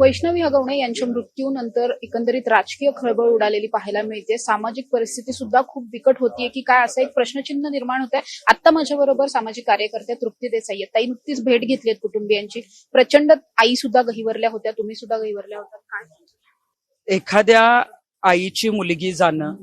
वैष्णवी हगवणे यांच्या मृत्यूनंतर एकंदरीत राजकीय खळबळ उडालेली पाहायला मिळते. सामाजिक परिस्थिती सुद्धा खूप बिकट होतीये की काय असं एक प्रश्नचिन्ह निर्माण होत आहे आता माझ्या बरोबर सामाजिक कार्यकर्त्या तृप्ती देसाई आहेत. ताई नुकतीच भेट घेतली कुटुंबियांची. प्रचंड आई सुद्धा गहिवरल्या होत्या. तुम्ही सुद्धा गहिवरल्या होत्या काय? एखाद्या आईची मुलगी जाणं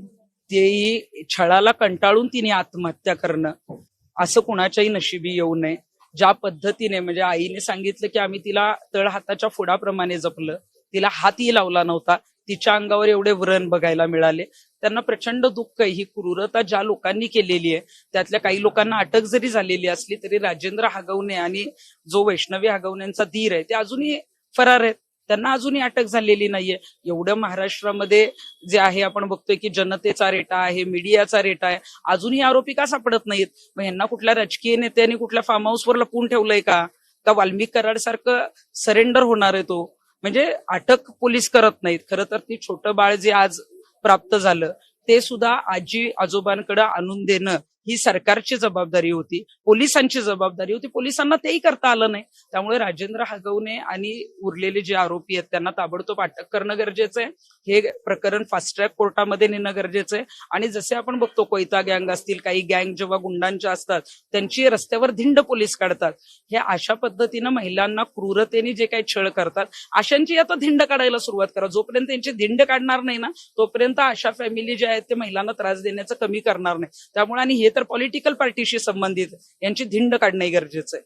तेही छळाला कंटाळून तिने आत्महत्या करणं असं कुणाच्याही नशिबी येऊ नये. ज्या पद्धतीने म्हणजे आईने सांगितलं की आम्ही तिला तळ हाताच्या फोडाप्रमाणे जपलं. तिला हातही लावला नव्हता. तिच्या अंगावर एवढे व्रण बघायला मिळाले. त्यांना प्रचंड दुःख आहे. ही क्रूरता ज्या लोकांनी केलेली आहे त्यातल्या काही लोकांना अटक जरी झालेली असली तरी राजेंद्र हागवणे आणि जो वैष्णवी हागवण्यांचा धीर आहे ते अजूनही फरार आहेत. त्यांना अजूनही अटक झालेली नाहीये. एवढं महाराष्ट्रामध्ये जे आहे आपण बघतोय की जनतेचा रेटा आहे मीडियाचा रेटा आहे. अजूनही आरोपी का सापडत नाहीत? मग यांना कुठल्या राजकीय नेत्यांनी कुठल्या फार्म हाऊसवर लपवून ठेवलंय का? का वाल्मिक कराड सारखं सरेंडर होणार आहे तो? म्हणजे अटक पोलीस करत नाहीत. खरं तर ती छोटं बाळ जे आज प्राप्त झालं ते सुद्धा आजी आजोबांकडे आणून देणं ही सरकारची जबाबदारी होती पोलिसांची जबाबदारी होती. पोलिसांना तेही करता आलं नाही. त्यामुळे राजेंद्र हगवणे आणि उरलेले जे आरोपी आहेत त्यांना ताबडतोब अटक करणं गरजेचं आहे. हे प्रकरण फास्ट ट्रॅक कोर्टामध्ये नेणं गरजेचं आहे. आणि जसे आपण बघतो कोयता गँग असतील काही गँग जेव्हा गुंडांच्या असतात त्यांची रस्त्यावर धिंड पोलीस काढतात. हे अशा पद्धतीनं महिलांना क्रूरतेने जे काही छळ करतात अशांची आता धिंड काढायला सुरुवात करा. जोपर्यंत त्यांची धिंड काढणार नाही ना तोपर्यंत अशा फॅमिली ज्या आहेत ते महिलांना त्रास देण्याचं कमी करणार नाही. त्यामुळे आणि हे तर पॉलिटिकल पार्टीशी संबंधित. यांची धिंड काढणं गरजेचं आहे.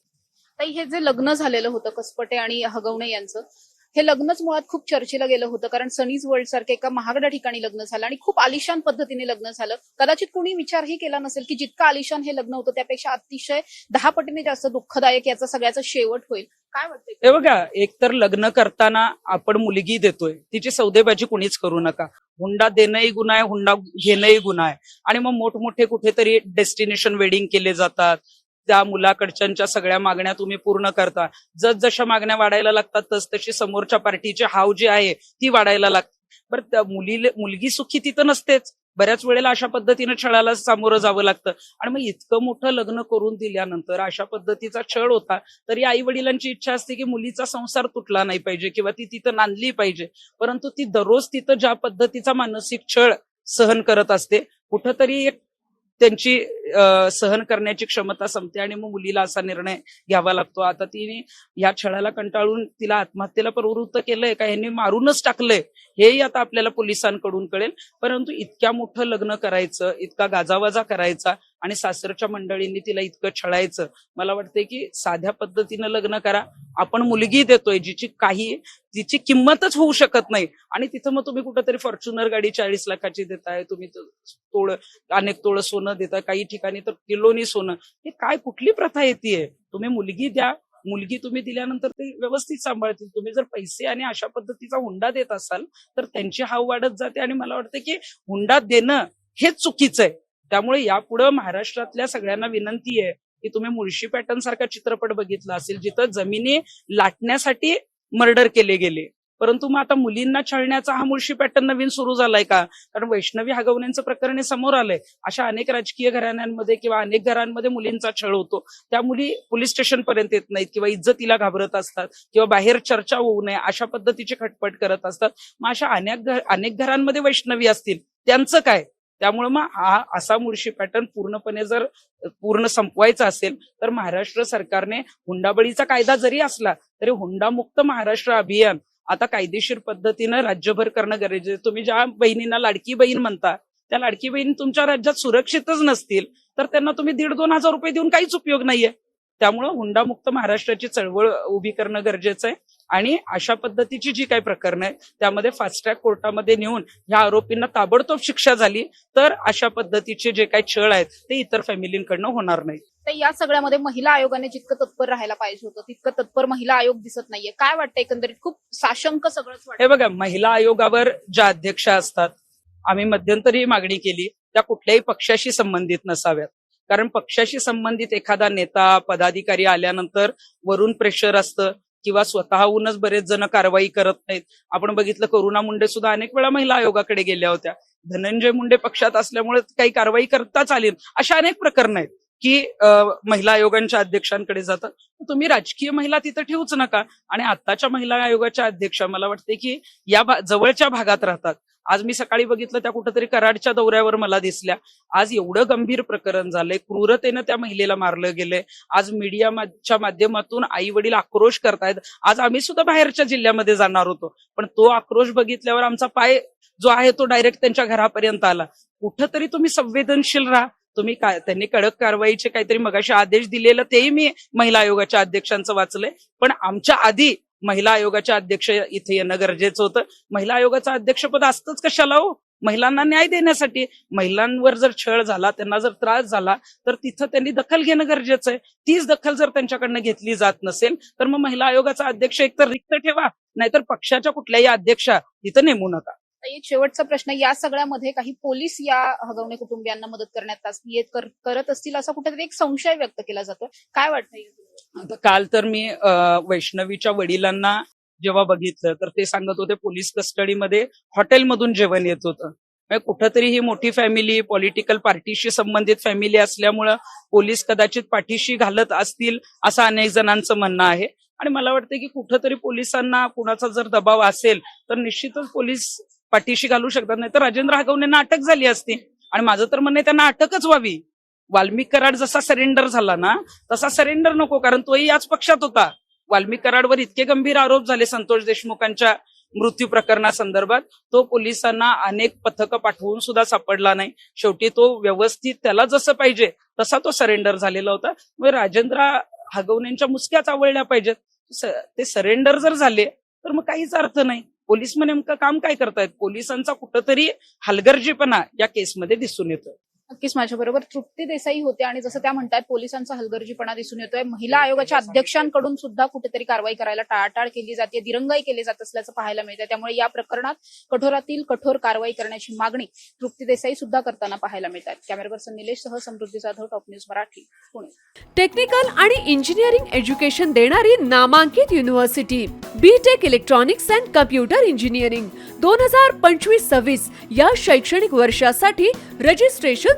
ताई हे जे लग्न झालेलं होतं कसपटे आणि हगवणे यांचं हे लग्नच मुळात खूप चर्चेला गेलं होतं कारण सनीज वर्ल्ड सारख्या एका महागड्या ठिकाणी लग्न झालं आणि खूप आलिशान पद्धतीने लग्न झालं. कदाचित कोणी विचारही केला नसेल की जितकं आलिशान हे लग्न होतं त्यापेक्षा अतिशय दहा पटीने जास्त दुःखदायक याचा सगळ्याचा शेवट होईल. काय वाटतंय? हे बघा एकतर लग्न करताना आपण मुलगी देतोय तिची सौदेबाजी कुणीच करू नका. हुंडा देणंही गुन्हा आहे हुंडा घेणंही गुन्हा आहे. आणि मग मोठमोठे कुठेतरी डेस्टिनेशन वेडिंग केले जातात. त्या मुलाकडच्यांच्या सगळ्या मागण्या तुम्ही पूर्ण करता. जसजशा मागण्या वाढायला लागतात तस तशी समोरच्या पार्टीची हाव जी आहे ती वाढायला लागते बरं त्या मुलगी सुखी तिथं नसतेच. बऱ्याच वेळेला अशा पद्धतीनं छळाला सामोरं जावं लागतं. आणि मग इतकं मोठं लग्न करून दिल्यानंतर अशा पद्धतीचा छळ होता तरी आई वडिलांची इच्छा असते की मुलीचा संसार तुटला नाही पाहिजे किंवा ती तिथं नांदली पाहिजे. परंतु ती दररोज तिथं ज्या पद्धतीचा मानसिक छळ सहन करत असते कुठंतरी एक त्यांची सहन करण्याची क्षमता संपते आणि मग मुलीला असा निर्णय घ्यावा लागतो. आता तिने या छळाला कंटाळून तिला आत्महत्येला प्रवृत्त केलंय का? यांनी मारूनच टाकलंय. हेही आता आपल्याला पोलिसांकडून कळेल. परंतु इतक्या मोठं लग्न करायचं इतका गाजावाजा करायचा आणि सासरच्या मंडळींनी तिला इतकं छळायचं. मला वाटतंय की साध्या पद्धतीनं लग्न करा. आपण मुलगी देतोय जिची काही तिची किंमतच होऊ शकत नाही. आणि तिथं मग तुम्ही कुठंतरी फॉर्च्युनर गाडी चाळीस लाखाची देताय तुम्ही तोळ अनेक तोळ सोनं देताय काही ठिकाणी तर किलोनी सोनं. हे काय कुठली प्रथा येते तुम्ही मुलगी द्या. मुलगी तुम्ही दिल्यानंतर ते व्यवस्थित सांभाळतील. तुम्ही जर पैसे आणि अशा पद्धतीचा हुंडा देत असाल तर त्यांची हाव वाढत जाते. आणि मला वाटतं की हुंडा देणं हेच चुकीचं आहे. त्यामुळे यापुढे महाराष्ट्रातल्या सगळ्यांना विनंती आहे की तुम्ही मुळशी पॅटर्न सारखा चित्रपट बघितला असेल जिथं जमिनी लाटण्यासाठी मर्डर केले गेले. परंतु मग आता मुलींना छळण्याचा हा मुळशी पॅटर्न नवीन सुरू झालाय का? कारण वैष्णवी हगवण्यांचं प्रकरण हे समोर आलंय. अशा अनेक राजकीय घराण्यांमध्ये किंवा अनेक घरांमध्ये मुलींचा छळ होतो. त्या मुली पोलीस स्टेशन पर्यंत येत नाहीत किंवा इज्जतीला घाबरत असतात किंवा बाहेर चर्चा होऊ नये अशा पद्धतीची खटपट करत असतात. मग अशा अनेक घर अनेक घरांमध्ये वैष्णवी असतील त्यांचं काय? त्यामुळे मग हा असा मुळशी पॅटर्न पूर्णपणे जर पूर्ण संपवायचा असेल तर महाराष्ट्र सरकारने हुंडाबळीचा कायदा जरी असला तरी हुंडामुक्त महाराष्ट्र अभियान आता कायदेशीर पद्धतीनं राज्यभर करणं गरजेचं आहे. तुम्ही ज्या बहिणींना लाडकी बहीण म्हणता त्या लाडकी बहीण तुमच्या राज्यात सुरक्षितच नसतील तर त्यांना तुम्ही दीड दोन हजार रुपये देऊन काहीच उपयोग नाहीये त्यामुळं हुंडामुक्त महाराष्ट्राची चळवळ उभी करणं गरजेचं आहे आणि अशा पद्धतीची जी काही प्रकरणं आहेत त्यामध्ये फास्ट ट्रॅक कोर्टामध्ये नेऊन ह्या आरोपींना ताबडतोब शिक्षा झाली तर अशा पद्धतीचे जे काही छळ आहेत ते इतर फॅमिलींकडनं होणार नाहीत. तर या सगळ्यामध्ये महिला आयोगाने जितकं तत्पर राहायला पाहिजे होतं तितकं तत्पर महिला आयोग दिसत नाहीये. काय वाटतं एकंदरीत? खूप साशंक सगळंच हे बघा महिला आयोगावर ज्या अध्यक्षा असतात आम्ही मध्यंतरी मागणी केली त्या कुठल्याही पक्षाशी संबंधित नसाव्यात. कारण पक्षाशी संबंधित एखादा नेता पदाधिकारी आल्यानंतर वरून प्रेशर असतं किंवा स्वतःहूनच बरेच जण कारवाई करत नाहीत. आपण बघितलं करुणा मुंडे सुद्धा अनेक वेळा महिला आयोगाकडे गेल्या होत्या. धनंजय मुंडे पक्षात असल्यामुळे काही कारवाई करताच आली अशा अनेक प्रकरण आहेत की महिला आयोगांच्या अध्यक्षांकडे जातात. तुम्ही राजकीय महिला तिथं ठेवूच नका. आणि आताच्या महिला आयोगाच्या अध्यक्षा मला वाटते की या भा- जवळच्या भागात राहतात. आज मी सकाळी बघितलं त्या कुठंतरी कराडच्या दौऱ्यावर मला दिसल्या. आज एवढं गंभीर प्रकरण झालंय. क्रूरतेनं त्या महिलेला मारलं गेलंय. आज मीडियाच्या माध्यमातून आई वडील आक्रोश करतायत. आज आम्ही सुद्धा बाहेरच्या जिल्ह्यामध्ये जाणार होतो. पण तो आक्रोश बघितल्यावर आमचा पाय जो आहे तो डायरेक्ट त्यांच्या घरापर्यंत आला. कुठंतरी तुम्ही संवेदनशील राहा. तुम्ही काय त्यांनी कडक कारवाईचे काहीतरी मगाशी आदेश दिलेलं तेही मी महिला आयोगाच्या अध्यक्षांचं वाचलंय. पण आमच्या आधी महिला आयोगाच्या अध्यक्ष इथे येणं गरजेचं होतं. महिला आयोगाचं अध्यक्षपद असतंच कशाला हो? महिलांना न्याय देण्यासाठी. महिलांवर जर छळ झाला त्यांना जर त्रास झाला तर तिथं त्यांनी दखल घेणं गरजेचं आहे. तीच दखल जर त्यांच्याकडनं घेतली जात नसेल तर मग महिला आयोगाचा अध्यक्ष एकतर रिक्त ठेवा नाहीतर पक्षाच्या कुठल्याही अध्यक्षा तिथं नेमू नका. एक शेवटचा प्रश्न या सगळ्यामध्ये काही पोलीस या हगवणे कुटुंबियांना मदत करण्यात अस- करत असतील असा कुठेतरी एक संशय व्यक्त केला जातो काय वाटतं आता काल तर मी वैष्णवीच्या वडिलांना जेव्हा बघितलं तर ते सांगत होते पोलीस कस्टडीमध्ये हॉटेलमधून जेवण येत होतं. म्हणजे कुठंतरी ही मोठी फॅमिली पॉलिटिकल पार्टीशी संबंधित फॅमिली असल्यामुळं पोलीस कदाचित पाठीशी घालत असतील असं अनेक जणांचं म्हणणं आहे. आणि मला वाटतं की कुठंतरी पोलिसांना कुणाचा जर दबाव असेल तर निश्चितच पोलीस पाठीशी घालू शकतात नाही तर राजेंद्र हगवणेंना अटक झाली असती. आणि माझं तर म्हणणं आहे त्यांना अटकच व्हावी. वाल्मिक कराड जसा सरेंडर झाला ना तसा सरेंडर नको कारण तोही याच पक्षात होता. वाल्मिक कराडवर इतके गंभीर आरोप झाले संतोष देशमुखांच्या मृत्यू प्रकरणासंदर्भात. तो पोलिसांना अनेक पथकं पाठवून सुद्धा सापडला नाही. शेवटी तो व्यवस्थित त्याला जसं पाहिजे तसा तो सरेंडर झालेला होता. मग राजेंद्र हागवण्यांच्या मुसक्याच आवळल्या पाहिजेत. ते सरेंडर जर झाले तर मग काहीच अर्थ नाही. पोलीस मग नेमकं काम काय करतायत? पोलिसांचा कुठंतरी हलगर्जीपणा या केसमध्ये दिसून येतोय. नक्कीच माझ्या बरोबर तृप्ती देसाई होते आणि जसं त्या म्हणतात पोलिसांचा हलगर्जीपणा दिसून येतोय. महिला आयोगाच्या अध्यक्षांकडून सुद्धा कुठेतरी कारवाई करायला टाळाटाळ केली जाते दिरंगाई केली जात असल्याचं पाहायला मिळतं त्यामुळे या प्रकरणात कठोरातील कठोर कारवाई करण्याची मागणी तृप्ती देसाई सुद्धा करताना पाहायला मिळतात. कॅमेरा पर्सन निलेश सह Samruddhi Jadhav top news Marathi Pune. Technical आणि इंजिनिअरिंग एज्युकेशन देणारी नामांकित university B Tech electronics and computer engineering दोन हजार पंचवीस सव्वीस या शैक्षणिक वर्षासाठी रजिस्ट्रेशन